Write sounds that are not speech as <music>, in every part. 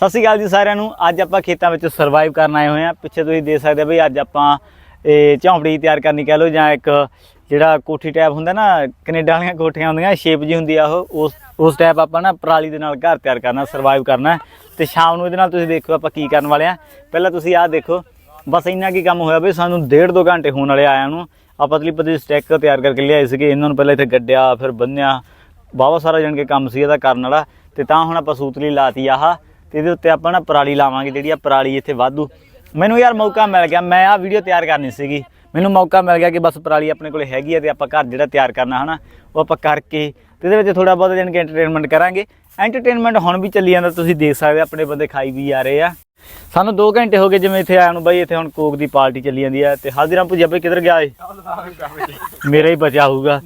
ਸਤਿ ਸ਼੍ਰੀ ਅਕਾਲ ਜੀ ਸਾਰਿਆਂ ਨੂੰ। ਅੱਜ ਆਪਾਂ ਖੇਤਾਂ ਵਿੱਚ ਸਰਵਾਈਵ ਕਰਨ ਆਏ ਹੋਏ ਆ ਪਿੱਛੇ ਤੁਸੀਂ ਦੇਖ ਸਕਦੇ ਹੋ ਬਈ ਅੱਜ ਆਪਾਂ, ਇਹ ਝੌਂਪੜੀ ਤਿਆਰ ਕਰਨੀ ਕਹਿ ਲਓ ਜਾਂ ਇੱਕ ਜਿਹੜਾ ਕੋਠੀ ਟੈਪ ਹੁੰਦਾ ਨਾ, ਕੈਨੇਡਾ ਵਾਲੀਆਂ ਕੋਠੀਆਂ ਹੁੰਦੀਆਂ ਸ਼ੇਪ ਜੀ ਹੁੰਦੀ ਆ ਉਹ, ਉਸ ਉਸ ਟੈਪ ਆਪਾਂ ਨਾ ਪਰਾਲੀ ਦੇ ਨਾਲ ਘਰ ਤਿਆਰ ਕਰਨਾ ਸਰਵਾਈਵ ਕਰਨਾ। ਤੇ ਸ਼ਾਮ ਨੂੰ ਇਹਦੇ ਨਾਲ ਤੁਸੀਂ ਦੇਖੋ ਆਪਾਂ ਕੀ ਕਰਨ ਵਾਲੇ ਆ ਪਹਿਲਾਂ ਤੁਸੀਂ ਆਹ ਦੇਖੋ, ਬਸ ਇੰਨਾ ਕੀ ਕੰਮ ਹੋਇਆ ਬਈ, ਸਾਨੂੰ ਡੇਢ ਦੋ ਘੰਟੇ ਹੋਣ ਵਾਲੇ ਆਇਆ ਨੂੰ। ਆਪਾਂ ਪਤਲੀ ਪਤਲੀ ਸਟੈਕ ਤਿਆਰ ਕਰਕੇ ਲਿਆਏ ਸੀਗੇ। ਇਹਨਾਂ ਨੂੰ ਪਹਿਲਾਂ ਇੱਥੇ ਗੱਡਿਆ, ਫਿਰ ਬੰਨਿਆ। ਬਾਵਾ ਸਾਰਾ ਜਾਣ ਕੇ ਕੰਮ ਸੀ ਇਹਦਾ ਕਰਨ ਵਾਲਾ। ਤੇ ਤਾਂ ਹੁਣ ਆਪਾਂ ਸੂਤਲੀ ਲਾਤੀ ਆਹ। ਤੇ ਇਹਦੇ ਉੱਤੇ ਆਪਾਂ ਨਾ ਪਰਾਲੀ ਲਾਵਾਂਗੇ ਜਿਹੜੀ ਆ ਪਰਾਲੀ ਇੱਥੇ ਵਾਧੂ। ਮੈਨੂੰ ਯਾਰ ਮੌਕਾ ਮਿਲ ਗਿਆ ਮੈਂ ਆ ਵੀਡੀਓ ਤਿਆਰ ਕਰਨੀ ਸੀਗੀ। ਮੈਨੂੰ ਮੌਕਾ ਮਿਲ ਗਿਆ ਕਿ ਬਸ ਪਰਾਲੀ ਆਪਣੇ ਕੋਲੇ ਹੈਗੀ ਆ ਤੇ ਆਪਾਂ ਘਰ ਜਿਹੜਾ ਤਿਆਰ ਕਰਨਾ ਹਨਾ ਉਹ ਆਪਾਂ ਕਰਕੇ ਤੇ ਇਹਦੇ ਵਿੱਚ ਥੋੜਾ ਬਹੁਤ ਜਾਣੀ ਕਿ ਐਂਟਰਟੇਨਮੈਂਟ ਕਰਾਂਗੇ। ਐਂਟਰਟੇਨਮੈਂਟ ਹੁਣ ਵੀ ਚੱਲੀ ਜਾਂਦਾ ਤੁਸੀਂ ਦੇਖ ਸਕਦੇ ਆ, ਆਪਣੇ ਬੰਦੇ ਖਾਈ ਵੀ ਆ ਰਹੇ ਆ। ਸਾਨੂੰ 2 ਘੰਟੇ ਹੋ ਗਏ ਜਿਵੇਂ ਇੱਥੇ ਆਇਆ ਨੂੰ ਬਾਈ ਇੱਥੇ ਹੁਣ ਕੋਕ ਦੀ ਪਾਰਟੀ ਚੱਲੀ ਜਾਂਦੀ ਆ ਤੇ ਹਲਦੀਰਾਮ ਭੁਜੀਆ ਬਈ ਕਿੱਧਰ ਗਿਆ ਏ? ਮੇਰਾ ਹੀ ਬਚਿਆ ਹੋਊਗਾ।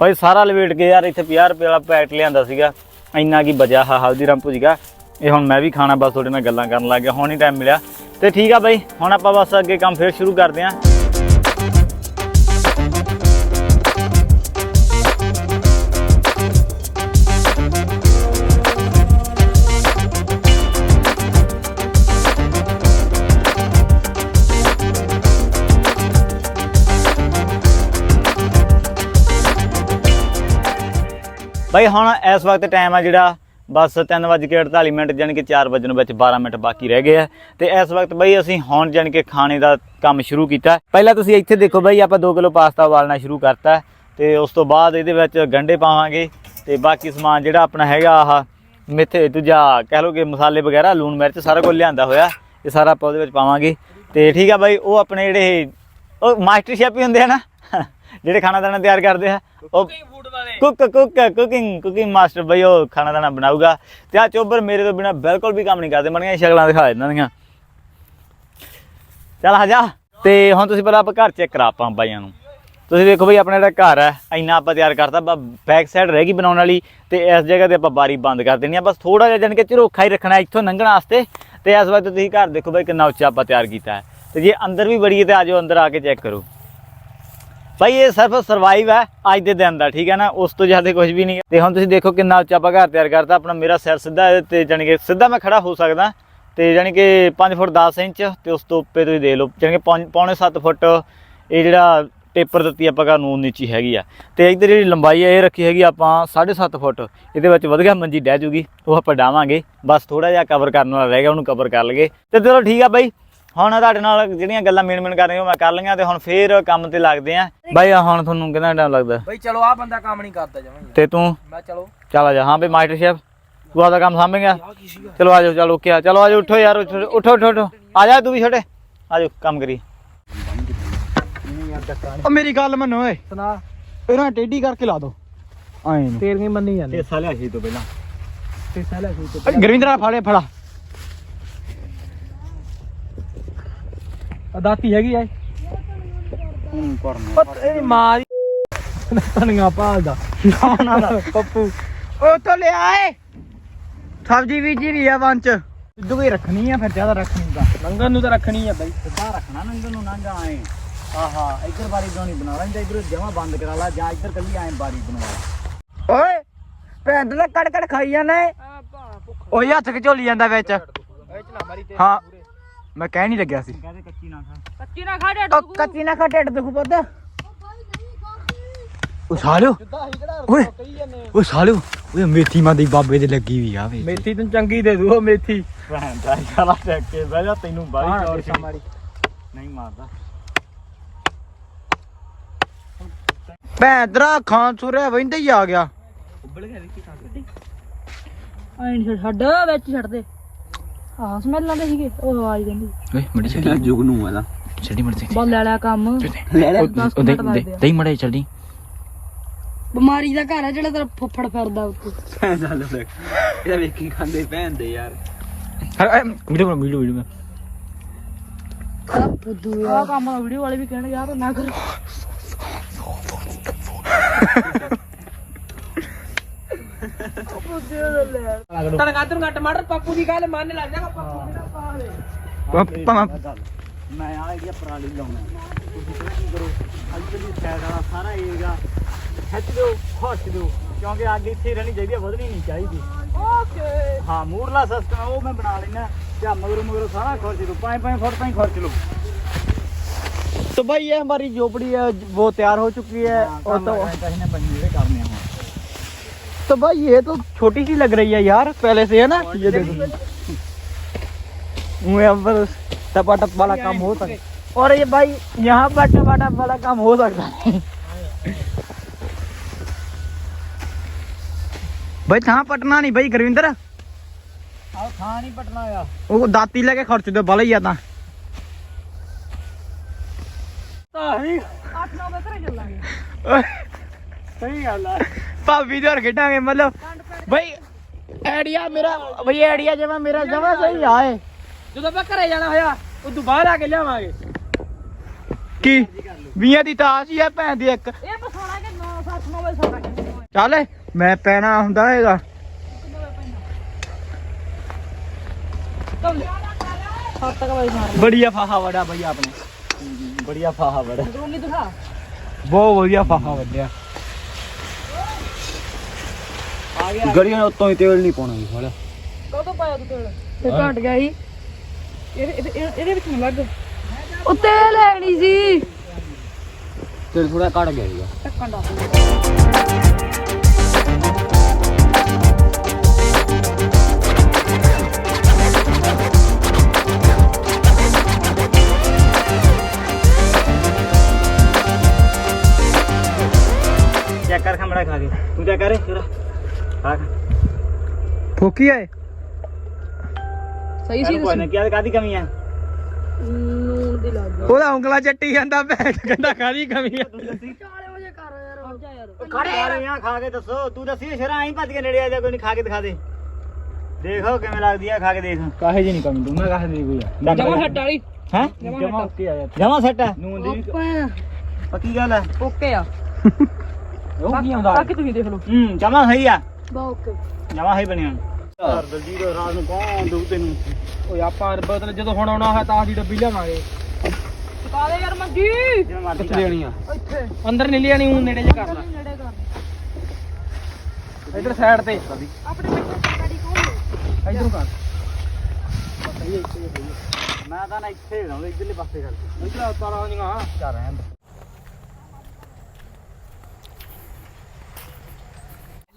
ਭਾਈ ਸਾਰਾ ਲਵੇਟ ਕੇ ਯਾਰ ਇੱਥੇ 50 ਰੁਪਏ ਵਾਲਾ ਪੈਕਟ ਲਿਆਂਦਾ ਸੀਗਾ। ਇੰਨਾ ਕੀ ਬਚਿਆ ਹਾ ਹਲਦੀਰਾਮ ਭੁਜੀਆ। ਇਹ ਹੁਣ ਮੈਂ ਵੀ ਖਾਣਾ ਬਸ ਤੁਹਾਡੇ ਨਾਲ ਗੱਲਾਂ ਕਰਨ ਲੱਗ ਗਿਆ, ਹੁਣ ਹੀ ਟਾਈਮ ਮਿਲਿਆ। ਤੇ ਠੀਕ ਆ ਬਾਈ, ਹੁਣ ਆਪਾਂ ਬਸ ਅੱਗੇ ਕੰਮ ਫੇਰ ਸ਼ੁਰੂ ਕਰਦੇ ਆਂ ਬਾਈ, ਹੁਣ ਇਸ ਵਕਤ ਟਾਈਮ ਆ ਜਿਹੜਾ ਬਸ 3:48 ਮਿੰਟ, ਜਾਣੀ ਕਿ 4 ਨੂੰ ਵਿੱਚ 12 ਮਿੰਟ ਬਾਕੀ ਰਹਿ ਗਏ ਆ। ਤੇ ਇਸ ਵਕਤ ਬਈ ਅਸੀਂ ਹੁਣ ਜਾਣੀ ਕਿ ਖਾਣੇ ਦਾ ਕੰਮ ਸ਼ੁਰੂ ਕੀਤਾ। ਪਹਿਲਾਂ ਤੁਸੀਂ ਇੱਥੇ ਦੇਖੋ ਬਾਈ, ਆਪਾਂ 2 ਕਿਲੋ ਪਾਸਤਾ ਉਬਾਲਣਾ ਸ਼ੁਰੂ ਕਰਤਾ। ਤੇ ਉਸ ਤੋਂ ਬਾਅਦ ਇਹਦੇ ਵਿੱਚ ਗੰਢੇ ਪਾਵਾਂਗੇ। ਤੇ ਬਾਕੀ ਸਮਾਨ ਜਿਹੜਾ ਆਪਣਾ ਹੈਗਾ ਆਹ ਮਿੱਥੇ, ਦੂਜਾ ਕਹਿ ਲਓ ਕਿ ਮਸਾਲੇ ਵਗੈਰਾ, ਲੂਣ ਮਿਰਚ ਸਾਰਾ ਕੁਝ ਲਿਆਂਦਾ ਹੋਇਆ। ਇਹ ਸਾਰਾ ਆਪਾਂ ਉਹਦੇ ਵਿੱਚ ਪਾਵਾਂਗੇ। ਤੇ ਠੀਕ ਆ ਬਾਈ, ਉਹ ਆਪਣੇ ਜਿਹੜੇ, ਉਹ ਮਾਸਟਰ ਸ਼ੈਫ ਹੀ ਹੁੰਦੇ ਆ ਨਾ, ਜਿਹੜੇ ਖਾਣਾ ਦਾਣਾ ਤਿਆਰ ਕਰਦੇ ਆ, ਉਹ cook cook, cooking cooking master ਬਈ ਉਹ ਖਾਣਾ ਦਾਣਾ ਬਣਾਊਗਾ। ਤੇ ਆ ਚੋਬਰ ਮੇਰੇ ਤੋਂ ਬਿਨਾ ਬਿਲਕੁਲ ਵੀ ਕੰਮ ਨਹੀਂ ਕਰਦੇ। ਮਣੀਆਂ ਸ਼ਕਲਾਂ ਦਿਖਾ ਇਹਨਾਂ ਦੀਆਂ ਚੱਲ ਆ ਜਾ। ਤੇ ਹੁਣ ਤੁਸੀਂ ਪਹਿਲਾਂ ਆਪਾਂ ਘਰ ਚੈੱਕ ਕਰਾ ਆਪਾਂ ਬਾਈਆਂ ਨੂੰ। ਤੁਸੀਂ ਦੇਖੋ ਬਈ ਆਪਣਾ ਜਿਹੜਾ ਘਰ ਹੈ, ਇੰਨਾ ਆਪਾਂ ਤਿਆਰ ਕਰਤਾ ਬਸ ਬੈਕ ਸਾਈਡ ਰਹਿ ਗਈ ਬਣਾਉਣ ਵਾਲੀ। ਤੇ ਇਸ ਜਗ੍ਹਾ ਤੇ ਆਪਾਂ ਬਾਰੀ ਬੰਦ ਕਰ ਦੇਣੀ ਆ। ਬਸ ਥੋੜਾ ਜਿਹਾ ਜਾਨ ਕੇ ਝਰੋਖਾ ਹੀ ਰੱਖਣਾ ਇੱਥੋਂ ਲੰਘਣ ਵਾਸਤੇ। ਤੇ ਇਸ ਵਕਤ ਤੁਸੀਂ ਘਰ ਦੇਖੋ ਬਈ ਕਿੰਨਾ ਉੱਚਾ ਆਪਾਂ ਤਿਆਰ ਕੀਤਾ ਹੈ। ਤੇ ਜੇ ਅੰਦਰ ਵੀ ਬੜੀ ਹੈ ਤੇ ਆਜੋ ਅੰਦਰ ਆ ਕੇ ਚੈੱਕ ਕਰੋ। ਭਾਈ ਇਹ ਸਿਰਫ ਸਰਵਾਈਵ ਹੈ ਅੱਜ ਦੇ ਦਿਨ ਦਾ, ਠੀਕ ਹੈ ਨਾ? ਉਸ ਤੋਂ ਜ਼ਿਆਦਾ ਕੁਝ ਵੀ ਨਹੀਂ ਹੈ। ਤੇ ਹੁਣ ਤੁਸੀਂ ਦੇਖੋ ਕਿੰਨਾ ਉੱਚਾ ਆਪਾਂ ਘਰ ਤਿਆਰ ਕਰਤਾ, ਆਪਣਾ ਮੇਰਾ ਸਿਰ ਸਿੱਧਾ ਹੈ ਤੇ ਜਾਣੀ ਕਿ ਸਿੱਧਾ ਮੈਂ ਖੜਾ ਹੋ ਸਕਦਾ। ਤੇ ਜਾਣੀ ਕਿ 5 ਫੁੱਟ 10 ਇੰਚ, ਤੇ ਉਸ ਤੋਂ ਉੱਪਰ ਤੁਸੀਂ ਦੇਖ ਲਓ, ਜਾਣੀ ਕਿ ਪੌਣ- ਪੌਣੇ 7 ਫੁੱਟ ਇਹ ਜਿਹੜਾ ਟੇਪਰ ਦਿੱਤੀ ਆਪਾਂ ਕਾਨੂੰਨ ਨੀਚੀ ਹੈਗੀ ਆ। ਤੇ ਇੱਧਰ ਜਿਹੜੀ ਲੰਬਾਈ ਹੈ, ਇਹ ਰੱਖੀ ਹੈਗੀ ਆਪਾਂ 7.5 ਫੁੱਟ। ਇਹਦੇ ਵਿੱਚ ਵਧੀਆ ਮੰਜੀ ਡਹਿ ਜੂਗੀ, ਉਹ ਆਪਾਂ ਡਾਵਾਂਗੇ। ਬਸ ਥੋੜਾ ਜਿਹਾ ਕਵਰ ਕਰਨ ਵਾਲਾ ਰਹਿ ਗਿਆ, ਉਹਨੂੰ ਕਵਰ ਕਰ ਲਗੇ ਤੇ ਚਲੋ ਠੀਕ ਆ ਬਾਈ ਹੁਣ ਤੁਹਾਡੇ ਨਾਲ ਜਿਹੜੀਆਂ ਗੱਲਾਂ ਮੇਨ ਮੇਨ ਕਰ ਰਹੀਆਂ ਉਹ ਮੈਂ ਕਰ ਲਈਆਂ ਤੇ ਹੁਣ ਫੇਰ ਕੰਮ ਤੇ ਲੱਗਦੇ ਆਂ। ਬਾਈ ਆਹ ਹੁਣ ਤੁਹਾਨੂੰ ਕਿੰਨਾ ਟਾਈਮ ਲੱਗਦਾ? ਬਈ ਚਲੋ ਆ ਬੰਦਾ ਕੰਮ ਨਹੀਂ ਕਰਦਾ ਜਮਾਂ ਤੇ ਤੂੰ? ਮੈਂ ਚਲੋ। ਚੱਲ ਆ ਜਾ। ਹਾਂ ਬਈ ਮਾਸਟਰ ਸ਼ੈਫ ਤੂੰ ਆਦਾ ਕੰਮ ਸਾਂਭੇਗਾ ਚਲੋ ਆ ਜਾਓ ਚਲੋ ਓਕੇ ਆ। ਚਲੋ ਆ ਜਾਓ ਉੱਠੋ ਯਾਰ ਉੱਠੋ ਉੱਠੋ ਉੱਠੋ ਆ ਜਾ ਤੂੰ ਵੀ ਛੋਟੇ। ਆ ਜਾਓ ਕੰਮ ਕਰੀ। ਉਹ ਮੇਰੀ ਗੱਲ ਮੰਨੋ ਓਏ। ਸੁਣਾ। ਇਹਨਾਂ ਟੇਢੀ ਕਰਕੇ ਲਾ ਦੋ। ਆਏ ਨੂੰ। ਤੇਰ ਨਹੀਂ ਮੰਨੀ ਜਾਂਦੇ ਹਿੱਸਾ ਲਿਆ ਸੀ ਤੋਂ ਪਹਿਲਾਂ। ਤੇ ਸਾਲਾ ਕੋਈ ਓਏ ਗੁਰਵਿੰਦਰਾ ਫੜੇ ਫੜਾ। ਦਾਤੀ ਹੈਗੀ ਐ ਹੂੰ ਕਰਨਾ। ਪਤ ਇਹ ਮਾਂ ਦੀ ਤਣੀਆਂ ਪਾਲਦਾ ਨਾ ਨਾ ਪੱਪੂ। ਓ ਤੋਂ ਲਿਆ ਏ ਸਬਜੀ ਬੀਜੀ ਵੀ ਆ ਬੰਚ ਸਿੱਧੂ ਹੀ ਰੱਖਣੀ ਆ ਫਿਰ ਜ਼ਿਆਦਾ ਰੱਖਣੀ ਦਾ ਲੰਗਰ ਨੂੰ ਤਾਂ ਰੱਖਣੀ ਆ ਬਈ। ਸਿੱਧਾ ਰੱਖਣਾ ਨੰਗਲ ਨੂੰ ਨੰਗਾ ਆਏ। ਆਹਾ ਇੱਧਰ ਬਾਰੀ ਬਣਾਉਣੀ ਬਣਾ ਲੈ ਜਾਂ ਇੱਧਰ ਜਮਾ ਬੰਦ ਕਰਾ ਲਾ ਜਾਂ ਇੱਧਰ ਕੱਲੀ ਆਏ ਬਾਰੀ ਬਣਵਾ ਓਏ ਭੈਣ ਦਾ ਕੜਕੜ ਖਾਈ ਜਾਂਦਾ ਓਏ ਹੱਥ ਖਿਚੋਲੀ ਜਾਂਦਾ ਵਿੱਚ। ਹਾਂ। ਮੈਂ ਕਹਿ ਨਹੀਂ ਲੱਗਿਆ ਸੀ। ਕਹਿੰਦੇ ਕੱਚੀ ਨਾ ਖਾ। ਕੱਚੀ ਨਾ ਖਾ ਓ ਕੱਚੀ ਨਾ ਖਾ ਢਿੱਡ ਦੁਖ ਪੁੱਤ। ਓ ਸਾਲਿਓ। ਓਏ। ਓਏ ਸਾਲਿਓ। ਓਏ ਮੇਥੀ ਮਾਂ ਦੀ ਬਾਬੇ ਦੇ ਲੱਗੀ ਵੀ ਆ ਵੇ। ਮੇਥੀ ਤੈਨੂੰ ਚੰਗੀ ਦੇ ਦੂ ਉਹ ਮੇਥੀ। ਭੈਣ ਦਾ ਯਾਰਾ ਟੈਕ ਕੇ ਬਹਿ ਜਾ ਤੈਨੂੰ ਚੌੜ ਮਾਰੀ ਨਹੀਂ ਮਾਰਦਾ। ਭੈਣ ਤੇਰਾ ਖਾਨ ਸੁਰਿਆ ਵੰਦੇ ਹੀ ਆ ਗਿਆ। ਉੱਬਲ ਗਿਆ ਦੇਖੀ ਖਾ ਆਈ ਨਹੀਂ ਛੱਡ ਵਿੱਚ ਛੱਡ ਦੇ। ਆਹ ਸਮੈਲ ਆਉਂਦੇ ਸੀਗੇ ਉਹ ਆਵਾਜ਼ ਕਹਿੰਦੀ ਓਏ ਮੜੀ ਛੱਡੀ ਜੁਗ ਨੂੰ ਆਦਾ ਛੱਡੀ ਮੜੀ ਬਸ ਲੈ ਲਿਆ ਕੰਮ। ਲੈ ਲੈ। ਦਸ ਕੁ ਮਿੰਟ ਲੱਗਦੇ ਆ। ਦਈ ਮੜੇ ਛੱਡੀ ਬਿਮਾਰੀ ਦਾ ਘਰ ਹੈ ਜਿਹੜਾ ਤੇਰਾ ਫੁੱਫੜ ਫਿਰਦਾ ਉੱਤੇ ਇਹਦਾ ਵੇਖੀ ਖਾਂਦੇ ਭੈਣ ਦੇ ਯਾਰ। ਵੀਡੀਓ ਬਣਾ ਵੀਡੀਓ ਵੀਡੀਓ। ਆ ਫੁੱਦੂ ਆ। ਕੰਮ ਵੀਡੀਓ ਵਾਲੇ ਵੀ ਕਹਿਣ ਯਾਰ ਨਾ ਕਰ। <laughs> ਤਣਗਾ ਤਣਗਾ ਟਮਾਟਰ ਪਾਪੂ ਦੀ ਗੱਲ ਮੰਨ ਲੱਗ ਜਾਗਾ ਪਾਪੂ ਦੀ ਨਾ ਪਾ ਦੇ ਪਾਪਾ ਮੈਂ ਆ ਇਹਦੀ ਪਰਾਲੀ ਲਾਉਣਾ ਤੁਸੀਂ ਕੀ ਕਰੋ ਅੱਜ ਦੀ ਸਾਈਡ ਵਾਲਾ ਸਾਰਾ ਏਗਾ ਖਿੱਚ ਦਿਓ ਖੋਚ ਦਿਓ ਕਿਉਂਕਿ ਅੱਗ ਇੱਥੇ ਹੀ ਰਹਿਣੀ ਚਾਹੀਦੀ ਹੈ ਵਧਣੀ ਨਹੀਂ ਚਾਹੀਦੀ ਓਕੇ ਹਾਂ ਮੂਰਲਾ ਸਿਸਟਮ ਉਹ ਮੈਂ ਬਣਾ ਲੈਣਾ ਜਾਂ ਮਗਰੋਂ ਮਗਰੋਂ ਸਾਰਾ ਖਰਚ ਲੂ 5 5 ਫੁੱਟ ਤਾਈਂ ਖਰਚ ਲੂ तो भाई ये हमारी झोपड़ी है वो तैयार हो चुकी है और तो तो भाई ये तो छोटी सी लग रही है यार पहले से है ना? ये देखो। टपाटप वाला काम हो सकता है। और ये भाई यहाँ पर टपाटप वाला काम हो सकता है। भाई था पटना नहीं भाई गुरविंदर दाती लेके खर्च दो भले ही आता। सही गल है ਘਰੇ ਚੱਲਾਂਗੇ ਸਹੀ ਗੱਲ ਆ ਭਾਬੀ ਦੇ ਹੋਰ ਖੇਡਾਂਗੇ ਮਤਲਬ ਭਾਈ ਆਈਡੀਆ ਮੇਰਾ ਭਾਈ ਆਈਡੀਆ ਜਿਵੇਂ ਮੇਰਾ ਜਮਾ ਸਹੀ ਆਏ ਜਦੋਂ ਆਪਾਂ ਘਰੇ ਜਾਣਾ ਹੋਇਆ ਉਦੋਂ ਬਾਹਰ ਆ ਕੇ ਲਿਆਵਾਂਗੇ। ਕੀ? ਵੀਆਂ ਦੀ ਤਾਸ਼ ਹੀ ਹੈ ਭੈਣ ਦੀ ਇੱਕ। ਇਹ ਪਸਾਣਾ ਕਿ 9 7 9 ਵਜੇ ਸੌਣਾ ਚੱਲ ਮੈਂ ਪੈਣਾ ਹੁੰਦਾ ਹੈਗਾ। ਸੱਤ ਤੱਕ ਵਜੇ ਮਾਰ ਬੜੀਆ ਫਾਹਾ ਵੜਾ ਭਾਈ ਆਪਣੇ। ਬੜੀਆ ਫਾਹਾ ਬੜਾ ਰੂਮ ਨਹੀਂ ਦਿਖਾ ਬਹੁਤ ਵਧੀਆ ਫਾਹਾ ਵੱਡਿਆ ਆ ਗਿਆ ਗੜੀਆਂ ਨੇ ਉੱਤੋਂ ਹੀ ਤੇਲ ਨਹੀਂ ਪਾਉਣਾ ਸਾਲਾ ਕਦੋਂ ਪਾਇਆ ਤੂੰ ਤੇਲ? ਤੇ ਘਟ ਗਿਆ ਸੀ। ਇਹਦੇ ਇਹਦੇ- ਇਹਦੇ ਇਹਦੇ ਵਿੱਚ ਨਹੀਂ ਲੱਗ ਉਹ ਤੇਲ ਹੈ ਨਹੀਂ ਸੀ ਤੇਲ ਥੋੜਾ ਘਟ ਗਿਆ ਸੀਗਾ। ਟੱਕਣ ਦਾ। ਚੈੱਕ ਕਰ ਖਮੜਾ ਖਾ ਕੇ। ਤੂੰ ਚੈੱਕ ਕਰ ਫੋਕੀ ਆਏ? ਸਹੀ ਸੀ ਕੋਈ ਨਾ ਕੀ ਕਾਦੀ ਕਮੀ ਆ? ਨੂਨ ਦੀ ਲੱਗ ਉਹਦਾ ਉਂਗਲਾ ਚੱਟੀ ਜਾਂਦਾ ਭੈਣ ਕਹਿੰਦਾ ਕਾਦੀ ਕਮੀ ਆ? 4 ਵਜੇ ਕਰ ਯਾਰ ਹਟ ਜਾ ਯਾਰ ਖੜੇ ਯਾਰ। ਖਾ ਕੇ ਦੱਸੋ। ਤੂੰ ਦੱਸੀ ਸ਼ਰਾ ਆਈ ਭੱਜ ਕੇ ਨੇੜੇ ਆ ਜਾ ਕੋਈ ਨਹੀਂ ਖਾ ਕੇ ਦਿਖਾ ਦੇ। ਦੇਖੋ ਕਿਵੇਂ ਲੱਗਦੀ ਆ ਖਾ ਕੇ ਦੇਖ। ਕਾਹੇ ਜੀ ਨਹੀਂ ਕਮੀ ਮੈਂ ਕਾਹੇ ਦੀ ਕੋਈ ਜਮਾ ਹੱਟ ਵਾਲੀ। ਹੈ? ਜਮਾ ਓਕੇ ਆ ਜਮਾ ਸੈੱਟ ਹੈ ਨੂਨ ਦੀ ਪੱਕੀ ਗੱਲ ਹੈ ਓਕੇ ਆ। ਉਹ ਕੀ ਆਉਂਦਾ? ਬਾਕੀ ਤੁਸੀਂ ਦੇਖ ਲਓ। ਹੂੰ ਜਮਾ ਸਹੀ ਆ। ਬਾ ਓਕੇ ਜਮਾ ਸਹੀ ਬਣਿਆ। ਯਾਰ ਦਲਜੀਤ ਰਾਤ ਨੂੰ ਕੌਣ ਦੂ ਤੈਨੂੰ ਓਏ ਆਪਾਂ ਬਦਲ ਜਦੋਂ ਹੁਣ ਆਉਣਾ ਹੋਇਆ ਤਾਂ ਅਸੀਂ ਡੱਬੀ ਲਿਆਵਾਂਗੇ। ਚੁਕਾ ਦੇ ਯਾਰ ਮੰਗੀ ਕਿੱਥੇ। ਲੈਣੀ ਆ ਇੱਥੇ। ਅੰਦਰ ਨਹੀਂ ਲਿਆਣੀ ਉਹ ਨੇੜੇ ਜੇ ਕਰ ਲੈ। ਨੇੜੇ ਕਰ ਇਧਰ ਸਾਈਡ ਤੇ। ਆਪਣੇ ਬੱਚੇ ਗਾੜੀ ਕੋਲ ਇਧਰੋਂ ਕਰ। ਮੈਂ ਤਾਂ ਨਾ ਇੱਥੇ ਰਹਿੰਦਾ ਇਧਰਲੇ ਪਾਸੇ ਕਰ। ਇਧਰ ਤਾਰਾਂ ਆਉਂਦੀਆਂ ਚੱਲ ਰਹਿਣ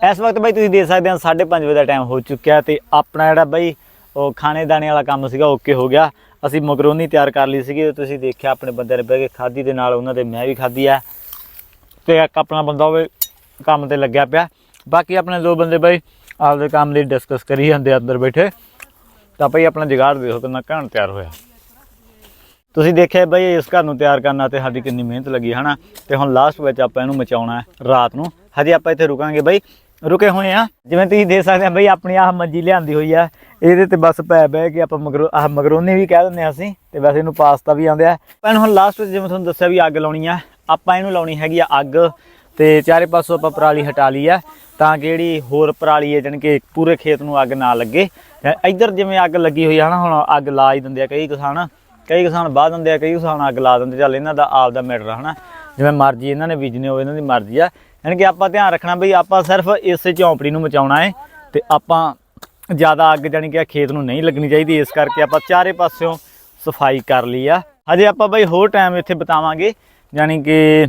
ਇਸ ਵਕਤ ਬਾਈ ਤੁਸੀਂ ਦੇਖ ਸਕਦੇ ਹੋ 5:30 ਵਜੇ ਦਾ ਟਾਈਮ ਹੋ ਚੁੱਕਿਆ ਤੇ ਆਪਣਾ ਜਿਹੜਾ ਬਾਈ, ਉਹ ਖਾਣੇ ਦਾਣੇ ਵਾਲਾ ਕੰਮ ਸੀਗਾ ਓਕੇ ਹੋ ਗਿਆ। ਅਸੀਂ ਮਗਰੋਨੀ ਤਿਆਰ ਕਰ ਲਈ ਸੀਗੀ ਤੁਸੀਂ ਦੇਖਿਆ ਆਪਣੇ ਬੰਦੇ ਨੇ ਬਹਿ ਕੇ ਖਾਧੀ ਦੇ ਨਾਲ ਉਹਨਾਂ ਦੇ ਮੈਂ ਵੀ ਖਾਧੀ ਆ। ਤੇ ਇੱਕ ਆਪਣਾ ਬੰਦਾ ਹੋਵੇ ਕੰਮ ਤੇ ਲੱਗਿਆ ਪਿਆ। ਬਾਕੀ ਆਪਣੇ ਦੋ ਬੰਦੇ ਬਾਈ, ਆਪਦੇ ਕੰਮ ਲਈ ਡਿਸਕਸ ਕਰੀ ਜਾਂਦੇ ਅੰਦਰ ਬੈਠੇ। ਤਾਂ ਭਾਈ ਆਪਣਾ ਜੁਗਾੜ ਦੇਖੋ ਕਿੰਨਾ ਘਣ ਤਿਆਰ ਹੋਇਆ। ਤੁਸੀਂ ਦੇਖਿਆ ਬਈ ਇਸ ਘਰ ਨੂੰ ਤਿਆਰ ਕਰਨਾ ਤੇ ਸਾਡੀ ਕਿੰਨੀ ਮਿਹਨਤ ਲੱਗੀ, ਹਨਾ? ਤੇ ਹੁਣ ਲਾਸਟ ਵਿੱਚ ਆਪਾਂ ਇਹਨੂੰ ਮਚਾਉਣਾ ਹੈ, ਰਾਤ ਨੂੰ। ਹਜੇ ਆਪਾਂ ਇੱਥੇ ਰੁਕਾਂਗੇ ਬਈ। ਰੁਕੇ ਹੋਏ ਆ। ਜਿਵੇਂ ਤੁਸੀਂ ਦੇਖ ਸਕਦੇ ਆ ਬਈ, ਆਪਣੀ ਆਹ ਮੰਜੀ ਲਿਆਂਦੀ ਹੋਈ ਆ। ਇਹਦੇ ਤੇ ਬਸ ਪੈ ਬਹਿ ਕੇ ਆਪਾਂ ਮਗਰੋ, ਆਹ ਮਗਰੋਨੀ ਵੀ ਕਹਿ ਦਿੰਦੇ ਆ ਅਸੀਂ, ਤੇ ਵੈਸੇ ਇਹਨੂੰ ਪਾਸਤਾ ਵੀ ਆਉਂਦੇ ਆ ਪਰ ਹੁਣ ਲਾਸਟ ਵਿੱਚ ਜਿਵੇਂ ਤੁਹਾਨੂੰ ਦੱਸਿਆ ਵੀ ਅੱਗ ਲਾਉਣੀ ਆ, ਆਪਾਂ ਇਹਨੂੰ ਲਾਉਣੀ ਹੈਗੀ ਆ ਅੱਗ, ਤੇ ਚਾਰੇ ਪਾਸੋਂ ਆਪਾਂ ਪਰਾਲੀ ਹਟਾ ਲਈ ਆ, ਤਾਂ ਕਿ ਜਿਹੜੀ ਹੋਰ ਪਰਾਲੀ ਹੈ, ਜਾਣੀ ਕਿ ਪੂਰੇ ਖੇਤ ਨੂੰ ਅੱਗ ਨਾ ਲੱਗੇ। ਇੱਧਰ ਜਿਵੇਂ ਅੱਗ ਲੱਗੀ ਹੋਈ ਆ ਨਾ ਹੁਣ ਅੱਗ ਲਾ ਹੀ ਦਿੰਦੇ ਆ ਕਈ ਕਿਸਾਨ। ਕਈ ਕਿਸਾਨ ਬਾਹ ਦਿੰਦੇ ਆ, ਕਈ ਕਿਸਾਨ ਅੱਗ ਲਾ ਦਿੰਦੇ, ਚੱਲ ਇਹਨਾਂ ਦਾ ਆਪ ਦਾ ਮੈਟਰ ਆ ਹਨਾ। ਜਿਵੇਂ ਮਰਜ਼ੀ ਇਹਨਾਂ ਨੇ ਬੀਜਣੇ ਹੋਵੇ, ਇਹਨਾਂ ਦੀ ਮਰਜ਼ੀ ਆ। ਯਾਨੀ ਕਿ ਆਪਾਂ ਧਿਆਨ ਰੱਖਣਾ ਬਈ ਆਪਾਂ ਸਿਰਫ ਇਸ ਝੌਂਪੜੀ ਨੂੰ ਮਚਾਉਣਾ ਹੈ ਤੇ ਆਪਾਂ ਜ਼ਿਆਦਾ ਅੱਗ ਜਾਣੀ ਕਿ ਖੇਤ ਨੂੰ ਨਹੀਂ ਲੱਗਣੀ ਚਾਹੀਦੀ, ਇਸ ਕਰਕੇ ਆਪਾਂ ਚਾਰੇ ਪਾਸਿਓਂ ਸਫ਼ਾਈ ਕਰ ਲਈ ਆ। ਹਜੇ ਆਪਾਂ ਬਈ ਹੋਰ ਟਾਈਮ ਇੱਥੇ ਬਿਤਾਵਾਂਗੇ, ਯਾਨੀ ਕਿ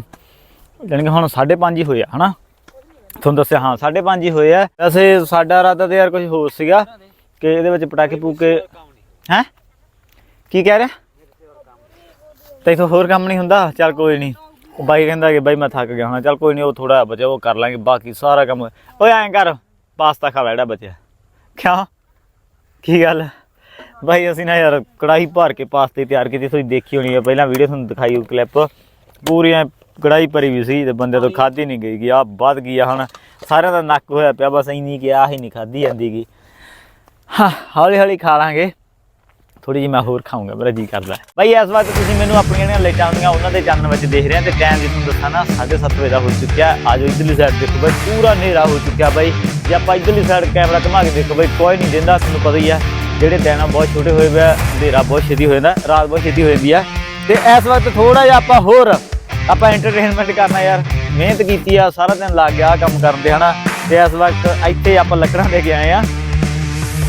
ਜਾਣੀ ਕਿ ਹੁਣ 5:30 ਹੀ ਹੋਏ ਆ, ਹਨਾ? ਤੁਹਾਨੂੰ ਦੱਸਿਆ, ਹਾਂ 5:30 ਹੀ ਹੋਏ ਆ। ਵੈਸੇ ਸਾਡਾ ਇਰਾਦਾ ਤੇ ਯਾਰ ਕੁਝ ਹੋਰ ਸੀਗਾ ਕਿ ਇਹਦੇ ਵਿੱਚ ਪਟਾਕੇ ਪੂਕੇ ਹੈ? ਕੀ ਕਹਿ ਰਿਹਾ? ਤੈਨੂੰ ਹੋਰ ਕੰਮ ਨਹੀਂ ਹੁੰਦਾ? ਚੱਲ ਕੋਈ ਨਹੀਂ। ਉਹ ਬਾਈ ਕਹਿੰਦਾ ਕਿ ਬਾਈ ਮੈਂ ਥੱਕ ਗਿਆ ਹਾਂ ਚੱਲ ਕੋਈ ਨਹੀਂ ਉਹ ਥੋੜਾ ਬਚਿਆ, ਉਹ ਕਰ ਲਾਂਗੇ, ਬਾਕੀ ਸਾਰਾ ਕੰਮ। ਓਏ ਐਂ ਕਰ, ਪਾਸਤਾ ਖਾ ਲੈ ਜਿਹੜਾ ਬਚਿਆ। ਕਿਉਂ? ਕੀ ਗੱਲ? ਬਾਈ ਅਸੀਂ ਨਾ ਯਾਰ ਕੜਾਈ ਭਰ ਕੇ ਪਾਸਤੇ ਤਿਆਰ ਕੀਤੀ, ਤੁਸੀਂ ਦੇਖੀ ਹੋਣੀ ਹੈ ਪਹਿਲਾਂ ਵੀਡੀਓ ਤੁਹਾਨੂੰ ਦਿਖਾਈ ਉਹ ਕਲਿੱਪ ਪੂਰੀ ਐਂ ਕੜਾਈ ਭਰੀ ਵੀ ਸੀ ਤੇ ਬੰਦੇ ਤੋਂ ਖਾਧੀ ਨਹੀਂ ਗਈ ਆ ਵੱਧ ਗਈ ਆ ਹੁਣ। ਸਾਰਿਆਂ ਦਾ ਨੱਕ ਹੋਇਆ ਪਿਆ, ਬਸ ਇੰਨੀ ਕਿ ਆਹ ਹੀ ਨਹੀਂ ਖਾਧੀ ਜਾਂਦੀ ਗੀ। ਹਾਂ ਹੌਲੀ ਹੌਲੀ ਖਾ ਲਾਂਗੇ। ਥੋੜੀ ਜਿਹੀ ਮੈਂ ਹੋਰ ਖਾਊਂਗਾ, ਮੇਰਾ ਜੀ ਕਰਦਾ। ਬਾਈ, ਇਸ ਵਕਤ ਤੁਸੀਂ ਮੈਨੂੰ ਆਪਣੀਆਂ ਜਿਹੜੀਆਂ ਲਾਈਟਾਂ ਆਉਂਦੀਆਂ ਉਹਨਾਂ ਦੇ ਚਾਨਣ ਵਿੱਚ ਦੇਖ ਰਹੇ ਆ ਤੇ ਟਾਈਮ ਜੀ ਤੁਹਾਨੂੰ ਦੱਸਾਂ ਨਾ 7:30 ਵਜੇ ਦਾ ਹੋ ਚੁੱਕਿਆ। ਹੈ। ਆਜੋ ਇਧਰਲੀ ਸਾਈਡ ਦੇਖੋ ਬਾਈ, ਪੂਰਾ ਹਨੇਰਾ ਹੋ ਚੁੱਕਿਆ ਬਾਈ। ਜੇ ਆਪਾਂ ਇਧਰਲੀ ਸਾਈਡ ਕੈਮਰਾ ਘੁਮਾ ਕੇ ਦੇਖੋ ਬਾਈ, ਕੋਈ ਨਹੀਂ ਦਿੰਦਾ, ਤੁਹਾਨੂੰ ਪਤਾ ਹੀ ਆ, ਜਿਹੜੇ ਦਿਨ ਬਹੁਤ ਛੋਟੇ ਹੋਏ ਪਿਆ ਹਨੇਰਾ ਬਹੁਤ ਛੇਤੀ ਹੋ ਜਾਂਦਾ, ਰਾਤ ਬਹੁਤ ਛੇਤੀ ਹੋ ਜਾਂਦੀ ਆ। ਤੇ ਇਸ ਵਕਤ ਥੋੜਾ ਜਿਹਾ ਆਪਾਂ ਹੋਰ, ਆਪਾਂ ਐਂਟਰਟੇਨਮੈਂਟ ਕਰਨਾ ਯਾਰ, ਮਿਹਨਤ ਕੀਤੀ ਆ, ਸਾਰਾ ਦਿਨ ਲੱਗ ਗਿਆ ਕੰਮ ਕਰਨ ਤੇ ਹਨਾ। ਤੇ ਇਸ ਵਕਤ ਇੱਥੇ ਆਪਾਂ ਲੱਕੜਾਂ ਲੈ ਕੇ ਆਏ ਆ।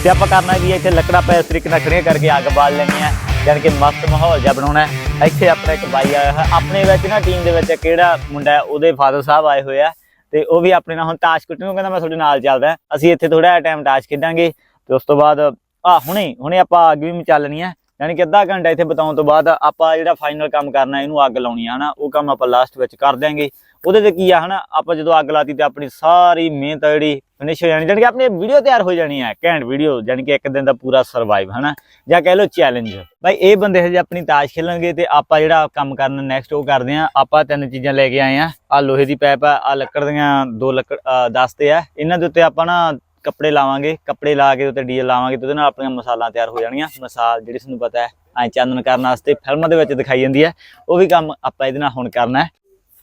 ਤੇ ਆਪਾਂ ਕਰਨਾ ਵੀ ਇੱਥੇ ਲੱਕੜਾਂ ਪੈ ਇਸ ਤਰੀਕੇ ਨਾਲ ਖੜੀਆਂ ਕਰਕੇ ਅੱਗ ਬਾਲ ਲੈਣੀ ਹੈ ਯਾਨੀ ਕਿ ਮਸਤ ਮਾਹੌਲ ਜਿਹਾ ਬਣਾਉਣਾ ਇੱਥੇ ਆਪਣਾ ਇੱਕ ਬਾਈ ਆਇਆ ਹੈ ਆਪਣੇ ਵਿੱਚ ਨਾ ਟੀਮ ਦੇ ਵਿੱਚ ਕਿਹੜਾ ਮੁੰਡਾ ਉਹਦੇ ਫਾਦਰ ਸਾਹਿਬ ਆਏ ਹੋਏ ਆ, ਤੇ ਉਹ ਵੀ ਆਪਣੇ ਨਾਲ ਹੁਣ ਤਾਸ਼ ਕੁੱਟਣ ਨੂੰ ਕਹਿੰਦਾ, ਮੈਂ ਤੁਹਾਡੇ ਨਾਲ ਚੱਲਦਾ ਅਸੀਂ ਇੱਥੇ ਥੋੜਾ ਜਿਹਾ ਟਾਈਮ ਤਾਸ਼ ਖੇਡਾਂਗੇ। ਤੇ ਉਸ ਤੋਂ ਬਾਅਦ, ਆ, ਹੁਣੇ ਹੁਣੇ ਆਪਾਂ ਅੱਗ ਵੀ ਮਚਾਲਣੀ ਆ ਯਾਨੀ ਕਿ ਅੱਧਾ ਘੰਟਾ ਇੱਥੇ ਬਿਤਾਉਣ ਤੋਂ ਬਾਅਦ ਆਪਾਂ ਜਿਹੜਾ ਫਾਈਨਲ ਕੰਮ ਕਰਨਾ, ਇਹਨੂੰ ਅੱਗ ਲਾਉਣੀ ਆ ਨਾ ਉਹ ਕੰਮ ਆਪਾਂ ਲਾਸਟ ਵਿੱਚ ਕਰ ਦਿਆਂਗੇ। ਉਹਦੇ ਤੇ ਕੀ ਆ ਹਨਾ, ਆਪਾਂ ਜਦੋਂ ਅੱਗ ਲਾਤੀ ਤੇ ਆਪਣੀ ਸਾਰੀ ਮਿਹਨਤ ਆ ਜਿਹੜੀ ਫਿਨਿਸ਼ ਹੋ ਜਾਣੀ ਜਾਣੀ ਕਿ ਆਪਣੀ ਵੀਡੀਓ ਤਿਆਰ ਹੋ ਜਾਣੀ ਹੈ ਘੈਂਟ ਵੀਡੀਓ ਜਾਣੀ ਕਿ ਇੱਕ ਦਿਨ ਦਾ ਪੂਰਾ ਸਰਵਾਈਵ ਹਨਾ? ਜਾਂ ਕਹਿ ਲਓ ਚੈਲੰਜ ਭਾਈ ਇਹ ਬੰਦੇ ਹਜੇ ਆਪਣੀ ਤਾਸ਼ ਖੇਲਣਗੇ ਤੇ ਆਪਾਂ ਜਿਹੜਾ ਕੰਮ ਕਰਨਾ ਨੈਕਸਟ ਉਹ ਕਰਦੇ ਆ। ਆਪਾਂ ਤਿੰਨ ਚੀਜ਼ਾਂ ਲੈ ਕੇ ਆਏ ਆ। ਆ ਲੋਹੇ ਦੀ ਪਾਈਪ ਆ ਆ ਲੱਕੜ ਦੀਆਂ ਦੋ ਲੱਕੜ ਅਹ ਦਸਤੇ ਆ। ਇਹਨਾਂ ਦੇ ਉੱਤੇ ਆਪਾਂ ਨਾ ਕੱਪੜੇ ਲਾਵਾਂਗੇ, ਕੱਪੜੇ ਲਾ ਕੇ ਉੱਤੇ ਡੀਜ਼ਲ ਲਾਵਾਂਗੇ ਤੇ ਉਹਦੇ ਨਾਲ ਆਪਣੀਆਂ ਮਸਾਲਾਂ ਤਿਆਰ ਹੋ ਜਾਣੀਆਂ ਮਸਾਲ ਜਿਹੜੀ ਤੁਹਾਨੂੰ ਪਤਾ ਹੈ, ਐ ਚਾਨਣ ਕਰਨ ਵਾਸਤੇ ਫਿਲਮਾਂ ਦੇ ਵਿੱਚ ਦਿਖਾਈ ਜਾਂਦੀ ਹੈ। ਉਹ ਵੀ ਕੰਮ ਆਪਾਂ ਇਹਦੇ ਨਾਲ ਹੁਣ ਕਰਨਾ ਹੈ।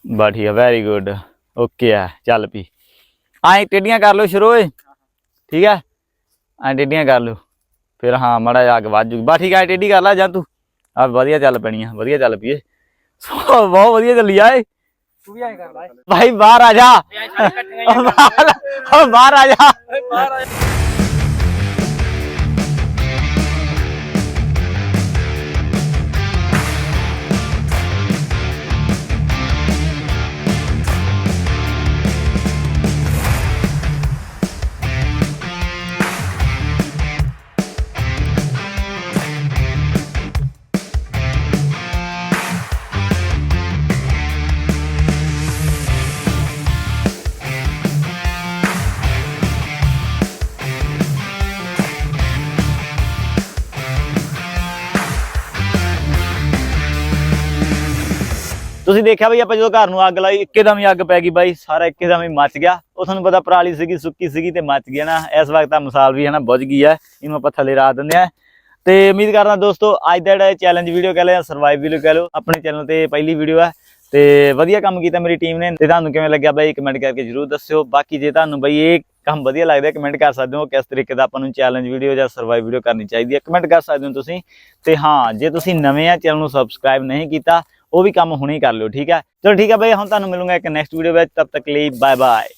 ਬਾ ਠੀਕ ਹੈ ਵੈਰੀ ਗੁੱਡ ਓਕੇ ਆ ਚੱਲ ਪੀ ਐਂ ਟੇਡੀਆਂ ਕਰ ਲਓ ਸ਼ੁਰੂ ਓਏ ਠੀਕ ਹੈ ਐਂ ਟੇਡੀਆਂ ਕਰ ਲਓ ਫਿਰ ਹਾਂ ਮੜਾ ਜਾ ਕੇ ਵੱਜ ਜੂਗੀ ਬਾ ਠੀਕ ਹੈ ਟੇਡੀ ਕਰ ਲੈ ਜਾਂ ਤੂੰ ਆ ਵਧੀਆ ਚੱਲ ਪੈਣੀ ਆ ਵਧੀਆ ਚੱਲ ਪਈਏ ਸੋ ਬਹੁਤ ਵਧੀਆ ਚੱਲੀ ਆ ਏ ਤੂੰ ਵੀ ਐਂ ਕਰ ਲੈ ਭਾਈ ਬਾਹਰ ਆ ਜਾ ਬਾਹਰ ਉਹ ਬਾਹਰ ਆ ਜਾ ਤੁਸੀਂ ਦੇਖਿਆ ਬਈ ਆਪਾਂ ਜਦੋਂ ਘਰ ਨੂੰ ਅੱਗ ਲਾਈ, ਇੱਕਦਮ ਹੀ ਅੱਗ ਪੈ ਗਈ ਬਾਈ, ਸਾਰਾ ਇੱਕਦਮ ਹੀ ਮੱਚ ਗਿਆ। ਉਹ ਤੁਹਾਨੂੰ ਪਤਾ ਪਰਾਲੀ ਸੀਗੀ, ਸੁੱਕੀ ਸੀਗੀ ਤੇ ਮੱਚ ਗਿਆ ਨਾ। ਇਸ ਵਕਤ ਆ ਮਿਸਾਲ ਵੀ ਹੈ ਨਾ, ਬੁਝ ਗਈ ਹੈ। ਇਹਨੂੰ ਆਪਾਂ ਥੱਲੇ ਰਾ ਦਿੰਦੇ ਆ ਤੇ ਉਮੀਦ ਕਰਦਾ ਦੋਸਤੋ, ਅੱਜ ਦਾ ਜਿਹੜਾ ਚੈਲੰਜ ਵੀਡੀਓ ਕਹ ਲਿਆ ਸਰਵਾਈਵ ਵੀਡੀਓ ਕਹ ਲਓ। ਆਪਣੇ ਚੈਨਲ ਤੇ ਪਹਿਲੀ ਵੀਡੀਓ ਹੈ। ਤੇ ਵਧੀਆ ਕੰਮ ਕੀਤਾ ਮੇਰੀ ਟੀਮ ਨੇ। ਤੇ ਤੁਹਾਨੂੰ ਕਿਵੇਂ ਲੱਗਿਆ ਬਾਈ ਕਮੈਂਟ ਕਰਕੇ ਜਰੂਰ ਦੱਸਿਓ। ਬਾਕੀ ਜੇ ਤੁਹਾਨੂੰ ਬਾਈ ਇਹ ਕੰਮ ਵਧੀਆ ਲੱਗਦਾ ਕਮੈਂਟ ਕਰ ਸਕਦੇ ਹੋ। ਕਿਸ ਤਰੀਕੇ ਦਾ ਆਪਾਂ ਨੂੰ ਚੈਲੰਜ ਵੀਡੀਓ ਜਾਂ ਸਰਵਾਈਵ ਵੀਡੀਓ ਕਰਨੀ ਚਾਹੀਦੀ ਹੈ ਕਮੈਂਟ ਕਰ ਸਕਦੇ ਹੋ ਤੁਸੀਂ। ਤੇ ਹਾਂ, ਜੇ ਤੁਸੀਂ ਨਵੇਂ ਆ ਚੈਨਲ ਨੂੰ ਸਬਸਕ੍ਰਾਈਬ ਨਹੀਂ ਕੀਤਾ ਉਹ ਵੀ ਕੰਮ ਹੁਣੇ ਕਰ ਲਿਓ, ਠੀਕ ਹੈ? ਚਲੋ ਠੀਕ ਹੈ ਬਈ, ਹੁਣ ਤੁਹਾਨੂੰ ਮਿਲੂੰਗਾ ਇੱਕ ਨੈਕਸਟ ਵੀਡੀਓ ਵਿੱਚ ਤਬ ਤੱਕ ਲਈ ਬਾਏ ਬਾਏ